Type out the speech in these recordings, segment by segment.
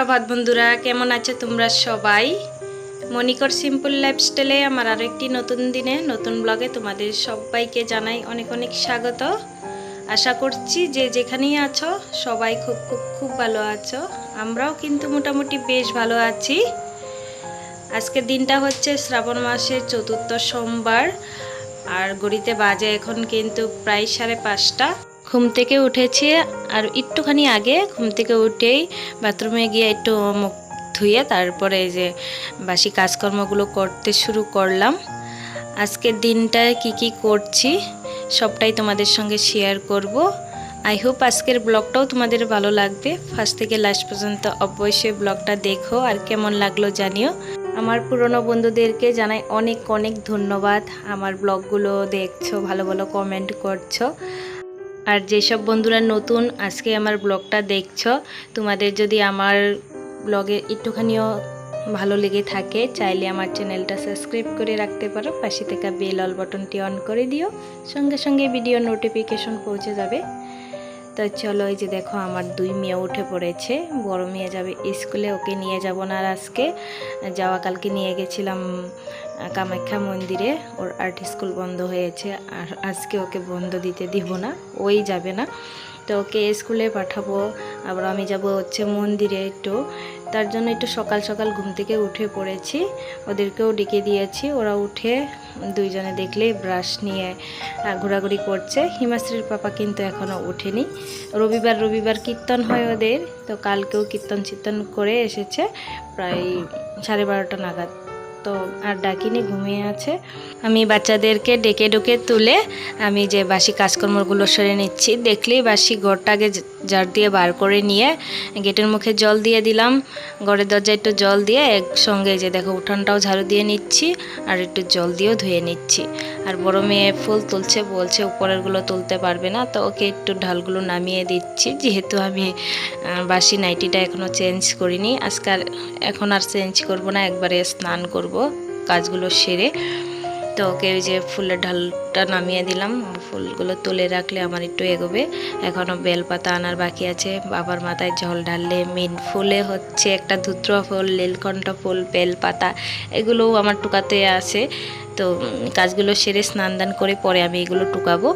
সুপ্রভাত বন্ধুরা, কেমন আছো তোমরা সবাই? মনিকর সিম্পল লাইফস্টাইলে আমার আরও একটি নতুন দিনে, নতুন ব্লগে তোমাদের সবাইকে জানাই অনেক অনেক স্বাগত। আশা করছি যে যেখানেই আছো, সবাই খুব খুব খুব ভালো আছো। আমরাও কিন্তু মোটামুটি বেশ ভালো আছি। আজকের দিনটা হচ্ছে শ্রাবণ মাসের চতুর্থ সোমবার, আর গড়িতে বাজে এখন কিন্তু প্রায় সাড়ে পাঁচটা। ঘুম থেকে উঠেছি আর একটুখানি আগে ঘুম থেকে উঠেই বাথরুমে গিয়ে একটু মুখ ধুয়ে তারপরে এই যে বাসি কাজকর্মগুলো করতে শুরু করলাম। আজকের দিনটায় কি কি করছি সবটাই তোমাদের সঙ্গে শেয়ার করব। আই হোপ আজকের ব্লগটাও তোমাদের ভালো লাগবে। ফার্স্ট থেকে লাস্ট পর্যন্ত অবশ্যই ব্লগটা দেখো আর কেমন লাগল জানিও। আমার পুরনো বন্ধুদেরকে জানাই অনেক অনেক ধন্যবাদ। আমার ব্লগগুলো দেখছ, ভালো ভালো কমেন্ট করছ। আর যেসব বন্ধুরা নতুন, আজকে আমার ব্লগটা দেখছ, তোমাদের যদি আমার ব্লগে একটুখানিও ভালো লেগে থাকে, চাইলে আমার চ্যানেলটা সাবস্ক্রাইব করে রাখতে পারো, পাশে থেকে বেল অল বাটনটি অন করে দিও, সঙ্গে সঙ্গে ভিডিও নোটিফিকেশন পৌঁছে যাবে। তো চলো এই যে দেখো, আমার দুই মেয়ে উঠে পড়েছে, বড় মেয়ে যাবে স্কুলে, ওকে নিয়ে যাব না আজকে। যাওয়া কালকে নিয়ে গেছিলাম কামাখ্যা মন্দিরে ওর আর্ট স্কুল বন্ধ হয়েছে, আর আজকে ওকে বন্ধ দিতে দিব না, ওই যাবে না। তো ওকে স্কুলে পাঠাবো, আবার আমি যাব হচ্ছে মন্দিরে একটু। তার জন্য একটু সকাল সকাল ঘুম থেকে উঠে পড়েছি, ওদেরকেও ডেকে দিয়েছি। ওরা উঠে দুইজনে দেখলে ব্রাশ নিয়ে ঘোরাঘুরি করছে। হিমাশ্রীর পাপা কিন্তু এখনও ওঠেনি। রবিবার রবিবার কীর্তন হয় ওদের, তো কালকেও কীর্তন চিত্তন করে এসেছে, প্রায় সাড়ে বারোটা নাগাদ। তো আর ডাকিনি, ঘুমিয়ে আছে। আমি বাচ্চাদেরকে ডেকে ডুকে তুলে আমি যে বাসি কাজকর্মগুলো সরে নিচ্ছি। দেখলেই বাসি ঘরটাকে জার দিয়ে বার করে নিয়ে গেটের মুখে জল দিয়ে দিলাম। ঘরের দরজায় একটু জল দিয়ে একসঙ্গে যে দেখো উঠানটাও ঝাড়ু দিয়ে নিচ্ছি আর একটু জল দিয়েও ধুয়ে নিচ্ছি। আর বড় মেয়ে ফুল তুলছে, বলছে উপরেরগুলো তুলতে পারবে না, তো ওকে একটু ঢালগুলো নামিয়ে দিচ্ছি। যেহেতু আমি বাসি নাইটিটা এখনও চেঞ্জ করিনি, আজকাল এখন আর চেঞ্জ করব না, একবারে স্নান করব কাজগুলো সেরে। তো ওকে ওই যে ফুলের ঢালটা নামিয়ে দিলাম। ফুলগুলো তুলে রাখলে আমার একটু এগোবে। এখনও বেলপাতা আনার বাকি আছে। বাবার মাথায় জল ঢাললে মেন ফুলে হচ্ছে একটা ধুত্র ফুল, নীলকণ্ঠ ফুল, বেলপাতা, এগুলোও আমার টুকাতে আছে। তো কাজগুলো সেরে স্নান দান করে পরে আমি এগুলো টুকাবো।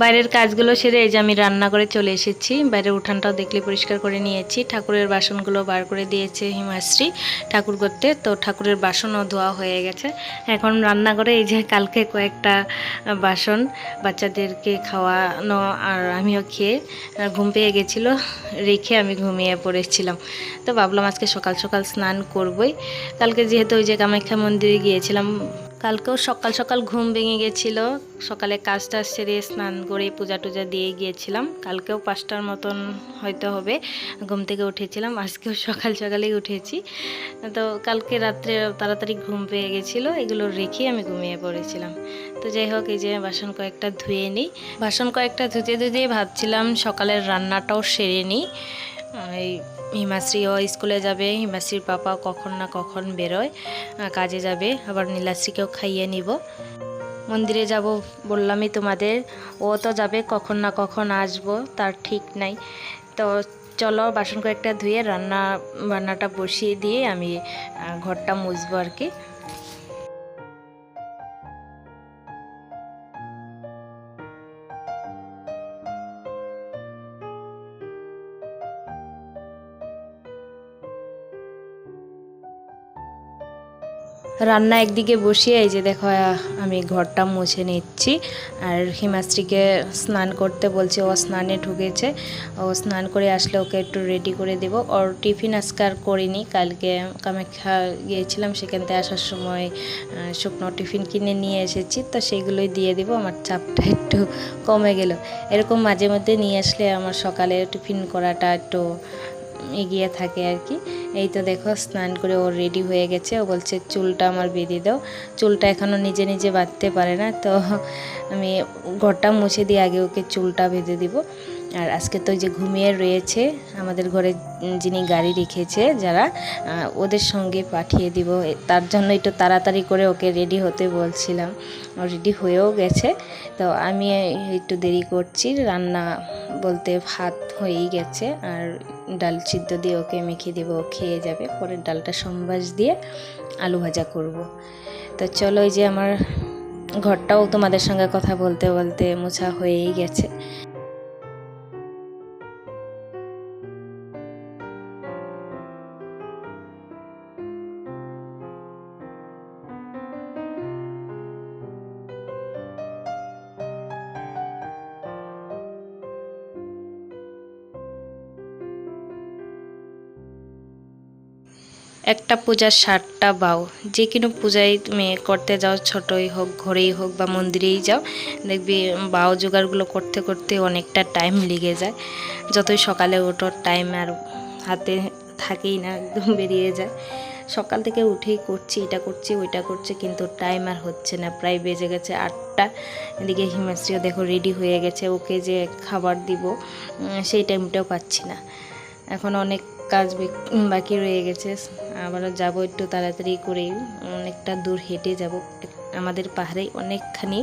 বাইরের কাজগুলো সেরে এই যে আমি রান্না করে চলে এসেছি। বাইরের উঠানটাও দেখলে পরিষ্কার করে নিয়েছি। ঠাকুরের বাসনগুলো বার করে দিয়েছে হিমাশ্রী ঠাকুর করতে। তো ঠাকুরের বাসনও ধোয়া হয়ে গেছে। এখন রান্না করে এই যে কালকে কয়েকটা বাসন বাচ্চাদেরকে খাওয়ানো আর আমিও খেয়ে ঘুম পেয়ে গেছিল, রেখে আমি ঘুমিয়ে পড়েছিলাম। তো ভাবলাম আজকে সকাল সকাল স্নান করবই। কালকে যেহেতু ওই যে কামাখ্যা মন্দিরে গিয়েছিলাম কালকেও সকাল সকাল ঘুম ভেঙে গেছিল। সকালে কাজ টাজ সেরে স্নান করে পূজা টুজা দিয়ে গিয়েছিলাম। কালকেও পাঁচটার মতন হয়তো হবে, ঘুম থেকে উঠেছিলাম, আজকেও সকাল সকালেই উঠেছি। তো কালকে রাত্রে তাড়াতাড়ি ঘুম পেয়ে গেছিল, এগুলো রেখে আমি ঘুমিয়ে পড়েছিলাম। তো যাই হোক, এই যে বাসন কয়েকটা ধুয়ে নিই। বাসন কয়েকটা ধুতে ধুতে ভাবছিলাম সকালের রান্নাটাও সেরে নিই। এই হিমাশ্রীও স্কুলে যাবে, হিমাশ্রীর পাপা কখন না কখন বেরোয় কাজে যাবে, আবার নীলাশ্রীকেও খাইয়ে নিব। মন্দিরে যাব বললামই তোমাদের, ও তো যাবে কখন না কখন আসব, তার ঠিক নাই। তো চলো বাসন কয়েকটা ধুয়ে রান্না বান্নাটা বসিয়ে দিয়ে আমি ঘরটা মুছবো আর কি। রান্না একদিকে বসিয়ে, এই যে দেখো আমি ঘরটা মুছে নিচ্ছি। আর হিমাশ্রীকে স্নান করতে বলছে, ও স্নানে ঢুকেছে। ও স্নান করে আসলে ওকে একটু রেডি করে দেব। ওর টিফিন আজকার করিনি, কালকে কামাখ্যা গিয়েছিলাম, সেখান থেকে আসার সময় শুকনো টিফিন কিনে নিয়ে এসেছি। তো সেইগুলোই দিয়ে দেবো, আমার চাপটা একটু কমে গেল। এরকম মাঝে মধ্যে নিয়ে আসলে আমার সকালে টিফিন করাটা একটু এগিয়ে থাকে আর কি। এই তো দেখো, স্নান করে ও রেডি হয়ে গেছে। ও বলছে, চুলটা আমার বেঁধে দাও। চুলটা এখনও নিজে নিজে বাঁধতে পারে না। তো আমি ঘরটা মুছে দিয়ে আগে ওকে চুলটা বেঁধে দিব। আর আজকে তো যে ঘুমিয়ে রয়েছে, আমাদের ঘরে যিনি গাড়ি রেখেছে, যারা ওদের সঙ্গে পাঠিয়ে দিব। তার জন্য একটু তাড়াতাড়ি করে ওকে রেডি হতে বলছিলাম। রেডি হয়েও গেছে। তো আমি একটু দেরি করছি, রান্না বলতে ভাত হয়েই গেছে, আর ডাল সিদ্ধ দিয়ে ওকে মেখে দেবো খেয়ে যাবে। পরে ডালটা সম্বাস দিয়ে আলু ভাজা করব। তো চলো এই যে আমার ঘরটাও তোমাদের সঙ্গে কথা বলতে বলতে মোছা হয়েই গেছে। একটা পূজার ষাটটা বাও। যে কোনো পূজায় তুমি করতে যাও, ছোটই হোক, ঘরেই হোক বা মন্দিরেই যাও, দেখবি বাও জোগাড়গুলো করতে করতে অনেকটা টাইম লেগে যায়। যতই সকালে ওঠো টাইম আর হাতে থাকেই না, একদম বেরিয়ে যায়। সকাল থেকে উঠেই করছি, এটা করছি, ওইটা করছি, কিন্তু টাইম আর হচ্ছে না। প্রায় বেজে গেছে আটটা। এদিকে হিমাশ্রীও দেখো রেডি হয়ে গেছে, ওকে যে খাবার দিব সেই টাইমটাও পাচ্ছি না। এখন অনেক কাজ বাকি রয়ে গেছে। আবারও যাব একটু তাড়াতাড়ি করে অনেকটা দূর হেঁটে যাব। আমাদের পাহাড়ে অনেকখানি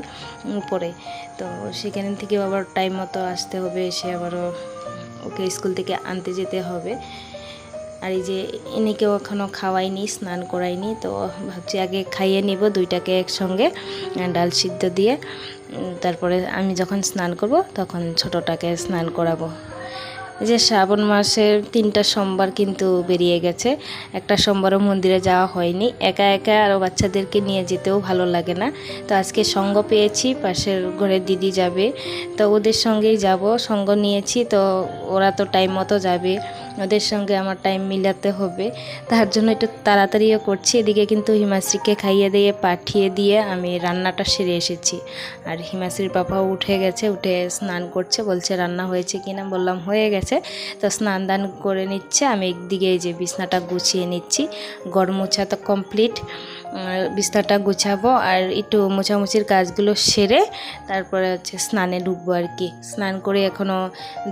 উপরে। তো সেখান থেকে আবার টাইম মতো আসতে হবে। এসে আবারও ওকে স্কুল থেকে আনতে যেতে হবে। আর এই যে এনেকেও এখনও খাওয়াইনি স্নান করাইনি তো ভাবছি আগে খাইয়ে নিব, দুইটাকে একসঙ্গে, ডাল সিদ্ধ দিয়ে। তারপরে আমি যখন স্নান করব, তখন ছোটোটাকে স্নান করাবো। যে শ্রাবণ মাসের তিনটা সোমবার কিন্তু বেরিয়ে গেছে। একটা সোমবারও মন্দিরে যাওয়া হয়নি। একা একা আরও বাচ্চাদেরকে নিয়ে যেতেও ভালো লাগে না। তো আজকে সঙ্গ পেয়েছি, পাশের ঘরে দিদি যাবে। তো ওদের সঙ্গেই যাব, সঙ্গ নিয়েছি। তো ওরা তো টাইম মতো যাবে। ওদের সঙ্গে আমার টাইম মিলাতে হবে। তার জন্য একটু তাড়াতাড়িও করছি। এদিকে কিন্তু হিমাশ্রীকে খাইয়ে দিয়ে, পাঠিয়ে দিয়ে আমি রান্নাটা সেরে এসেছি। আর হিমাশ্রীর পাপাও উঠে গেছে, উঠে স্নান করছে। বলছে রান্না হয়েছে কিনা? বললাম, হয়ে গেছে। তো স্নান দান করে নিচ্ছে, আমি একদিকে এই যে বিছনাটা গুছিয়ে নিচ্ছি। গড় মোছা তো কমপ্লিট। বিছনাটা গুছাবো আর একটু মোছামুছির কাজগুলো সেরে তারপরে হচ্ছে স্নানে ঢুকবো আর কি। স্নান করে এখনও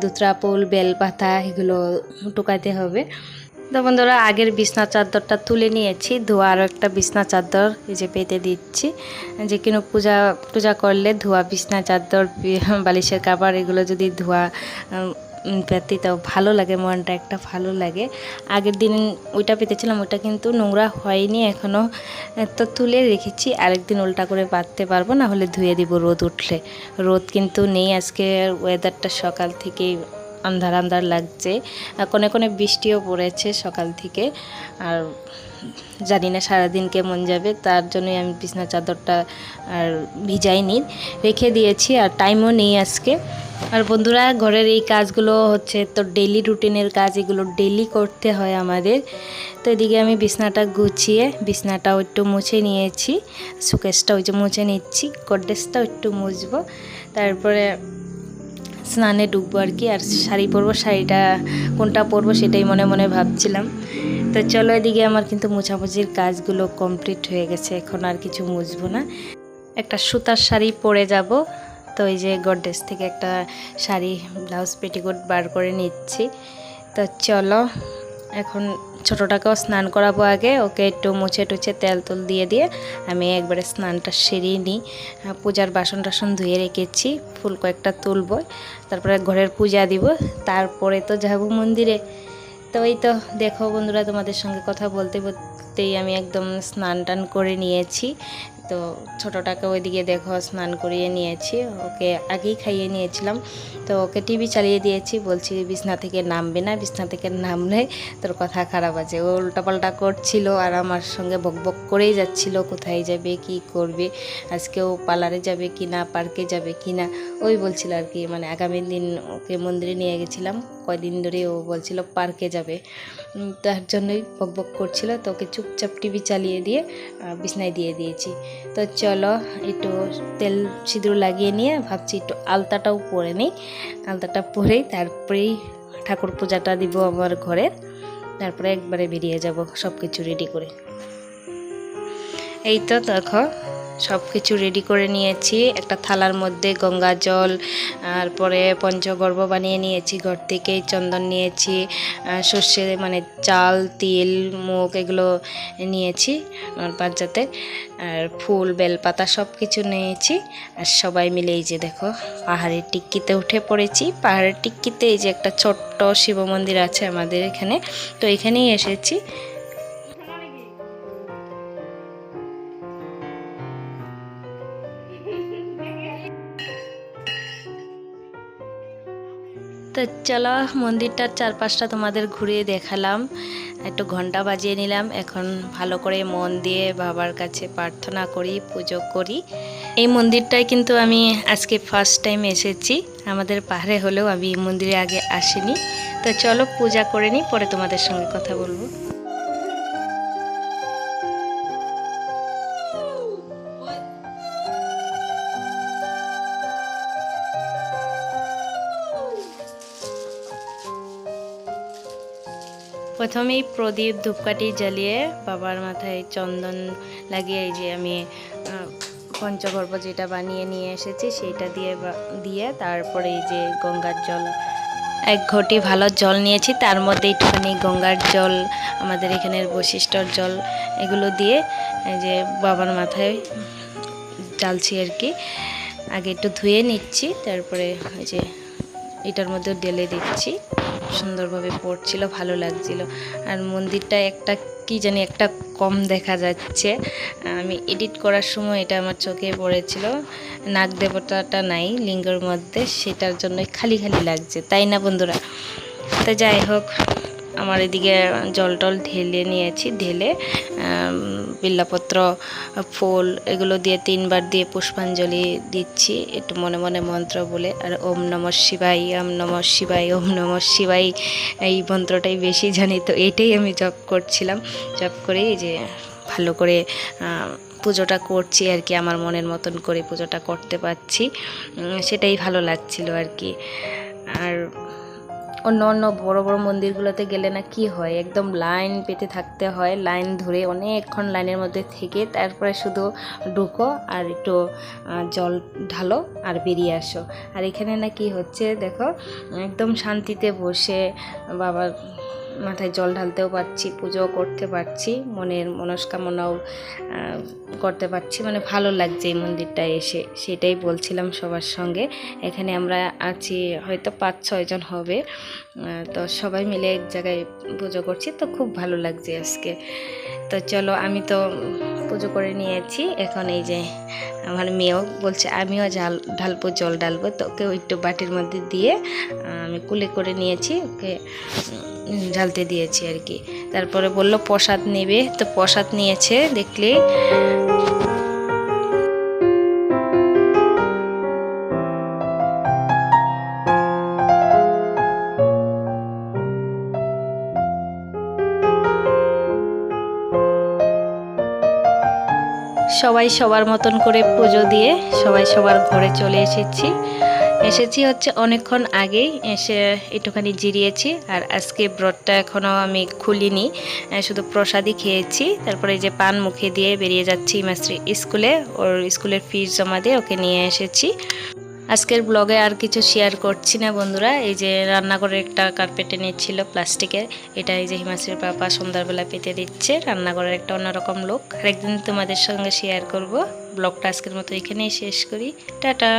দুত্রাপুল বেলপাতা এগুলো টোকাতে হবে। তো বন্ধুরা, আগের বিছনা চাদরটা তুলে নিয়েছি। ধোয়া আরও একটা বিছনা চাদর এই যে পেতে দিচ্ছি। যে কোনো পূজা পূজা করলে ধোয়া বিছনা চাদর, বালিশের কাপড় এগুলো যদি ধোয়া উম, পেতে তো ভালো লাগে মনটা একটা ভালো লাগে। আগের দিন ওইটা পেতেছিলাম ওইটা কিন্তু নোংরা হয়নি এখনও তো তুলে রেখেছি আরেকদিন উল্টা করে পাততে পারব না হলে ধুয়ে দিব রোদ উঠলে। রোদ কিন্তু নেই আজকে ওয়েদারটা সকাল থেকেই আন্ধার আন্ধার লাগছে। কোনে কোনে বৃষ্টিও পড়েছে সকাল থেকে। আর জানি না সারাদিন কেমন যাবে, তার জন্যই আমি বিছনা চাদরটা আর ভিজাইনি, রেখে দিয়েছি আর টাইমও নেই আজকে। আর বন্ধুরা, ঘরের এই কাজগুলো হচ্ছে তো ডেলি রুটিনের কাজ, এগুলো ডেলি করতে হয় আমাদের। তো এদিকে আমি বিছনাটা গুছিয়ে, বিছনাটাও একটু মুছে নিয়েছি, সুকেশটাও ওই যে মুছে নিচ্ছি, গড্রেজটাও একটু মুছবো, তারপরে স্নানে ডুববো আর কি, আর শাড়ি পরবো, শাড়িটা কোনটা পরবো সেটাই মনে মনে ভাবছিলাম। তো চলো এদিকে আমার কিন্তু মোছামুছির কাজগুলো কমপ্লিট হয়ে গেছে, এখন আর কিছু মুছবো না। একটা সুতার শাড়ি পরে যাব, তো এই যে গডরেজ থেকে একটা শাড়ি ব্লাউজ পেটিকোট বার করে নিচ্ছি। তো চলো, এখন ছোটোটাকেও স্নান করাবো আগে, ওকে একটু মুছে টুছে তেল তুল দিয়ে দিয়ে আমি একবারে স্নানটা সেরিয়ে নিই। পূজার বাসন টাসন ধুয়ে রেখেছি, ফুল কয়েকটা তুলবো, তারপরে ঘরের পূজা দিব, তারপরে তো যাব মন্দিরে। তো এই তো দেখো বন্ধুরা তোমাদের সঙ্গে কথা বলতে বলতেই আমি একদম স্নান টান করে নিয়েছি। তো ছোটোটাকে ওইদিকে দেখো স্নান করিয়ে নিয়েছি। ওকে আগেই খাইয়ে নিয়েছিলাম। তো ওকে টিভি চালিয়ে দিয়েছি। বলছি, বিছনা থেকে নামবে না, বিছনা থেকে নামলে তোর কথা খারাপ আছে। ও উল্টাপাল্টা করছিল আর আমার সঙ্গে বকবক করেই যাচ্ছিল, কোথায় যাবে, কি করবে? আজকেও পার্লারে যাবে কি না, পার্কে যাবে কি না? ওই বলছিল আর কি মানে আগামী দিন ওকে মন্দিরে নিয়ে গেছিলাম। কয়দিন ধরে ও বলছিল পার্কে যাবে। তার জন্যই বকবক করছিল। তো ওকে চুপচাপ টিভি চালিয়ে দিয়ে বিছনায় দিয়ে দিয়েছি। তো চলো, একটু তেল সিঁদুর লাগিয়ে নিয়ে ভাবছি একটু আলতাটাও পরে নিই। আলতাটা পরেই তারপরেই ঠাকুর পূজাটা দিব আমার ঘরে তারপরে একবারে বেরিয়ে যাব সব কিছু রেডি করে। এই তো দেখো সব কিছু রেডি করে নিয়েছি। একটা থালার মধ্যে গঙ্গা জল তারপরে পঞ্চগর্ভ বানিয়ে নিয়েছি, ঘর থেকে চন্দন নিয়েছি সর্ষে মানে চাল, তিল, মুগ এগুলো নিয়েছি, আমার আর ফুল, বেলপাতা সব কিছু নিয়েছি। আর সবাই মিলে এই যে দেখো, পাহাড়ের টিক্কিতে উঠে পড়েছি। পাহাড়ের টিক্কিতে এই যে একটা ছোট্ট শিব মন্দির আছে আমাদের এখানে। তো এখানেই এসেছি। তো চলো মন্দিরটার চারপাশটা তোমাদের ঘুরে দেখালাম। একটু ঘণ্টা বাজিয়ে নিলাম। এখন ভালো করে মন দিয়ে বাবার কাছে প্রার্থনা করি, পুজো করি। এই মন্দিরটায় কিন্তু আমি আজকে ফার্স্ট টাইম এসেছি। আমাদের পাহাড়ে হলেও আমি মন্দিরে আগে আসিনি। তো চলো পূজা করে নিই, পরে তোমাদের সঙ্গে কথা বলব। প্রথমেই প্রদীপ ধূপকাঠি জ্বালিয়ে বাবার মাথায় চন্দন লাগিয়ে এই যে আমি আহ, পঞ্চগর্ভ যেটা বানিয়ে নিয়ে এসেছি সেটা দিয়ে দিয়ে তারপরে এই যে গঙ্গার জল এক ঘটি ভালো জল নিয়েছি। তার মধ্যে একটুখানি গঙ্গার জল আমাদের এখানের বৈশিষ্ট্যর জল এগুলো দিয়ে যে বাবার মাথায় জ্বালছি আর কি। আগে একটু ধুয়ে নিচ্ছি তারপরে ওই যে এটার মধ্যে ঢেলে দিচ্ছি। সুন্দরভাবে পড়ছিল, ভালো লাগছিল। আর মন্দিরটা একটা কি জানি একটা কম দেখা যাচ্ছে। আমি এডিট করার সময় এটা আমার চোখে পড়েছিল। নাগ দেবতাটা নাই লিঙ্গের মধ্যে, সেটার জন্য খালি খালি লাগছে, তাই না বন্ধুরা? তো যাই হোক, আমার এদিকে জল টল ঢেলে নিয়েছি, ঢেলে বিল্লাপত্র, ফুল এগুলো দিয়ে তিনবার দিয়ে পুষ্পাঞ্জলি দিচ্ছি। একটু মনে মনে মন্ত্র বলে, আর ওম নম শিবাই ওম নম শিবাই ওম নম শিবাই এই মন্ত্রটাই বেশি জানি তো এটাই আমি জপ করছিলাম। জপ করে যে ভালো করে পুজোটা করছি আর কি, আমার মনের মতন করে পুজোটা করতে পারছি। সেটাই ভালো লাগছিল আর কি। আর অন্য অন্য বড় বড় মন্দিরগুলোতে গেলে না কি হয়? একদম লাইন পেতে থাকতে হয়, লাইন ধরে অনেকক্ষণ লাইনের মধ্যে থেকে তারপরে শুধু ঢুকো আর একটু জল ঢালো আর বেরিয়ে আসো। আর এখানে না কি হচ্ছে দেখো, একদম শান্তিতে বসে বাবার মাথায় জল ঢালতেও পারছি পুজো করতে পারছি, মনের মনস্কামনাও করতে পারছি। মানে ভালো লাগছে এই মন্দিরটায় এসে, সেটাই বলছিলাম সবার সঙ্গে। এখানে আমরা আছি, হয়তো পাঁচ ছয়জন হবে। তো সবাই মিলে এক জায়গায় পুজো করছি, তো খুব ভালো লাগছে আজকে। তো চলো, আমি তো পুজো করে নিয়েছি। এখন এই যে আমার মেয়েও বলছে, আমিও জাল ঢালবো, জল ঢালবো। তো ওকেও একটু বাটির মধ্যে দিয়ে আমি কুলে করে নিয়েছি। ওকে ঢালতে দিয়েছি আর কি। তারপরে বলল, প্রসাদ নেবে। তো প্রসাদ নিয়েছে, দেখলে। সবাই সবার মতন করে পুজো দিয়ে সবাই সবার ঘরে চলে এসেছি। এসেছি হচ্ছে অনেকক্ষণ আগেই, এসে একটুখানি জিরিয়েছি আর আজকে ব্রতটা এখনও আমি খুলিনি শুধু প্রসাদই খেয়েছি। তারপরে যে পান মুখে দিয়ে বেরিয়ে যাচ্ছি মাস্টার স্কুলে, ওর স্কুলের ফিস জমা দিয়ে ওকে নিয়ে এসেছি। আজকের ব্লগে আর কিছু শেয়ার করছি না বন্ধুরা, এই যে রান্নাঘরে একটা কার্পেট এনেছিল প্লাস্টিকের এটা এই যে হিমাশ্রীর পাপা সন্ধ্যাবেলা পেতে দিচ্ছে, রান্নাঘরের একটা অন্যরকম লোক আরেকদিন তোমাদের সঙ্গে শেয়ার করব, ব্লগটা আজকের মতো এখানেই শেষ করি, টাটা।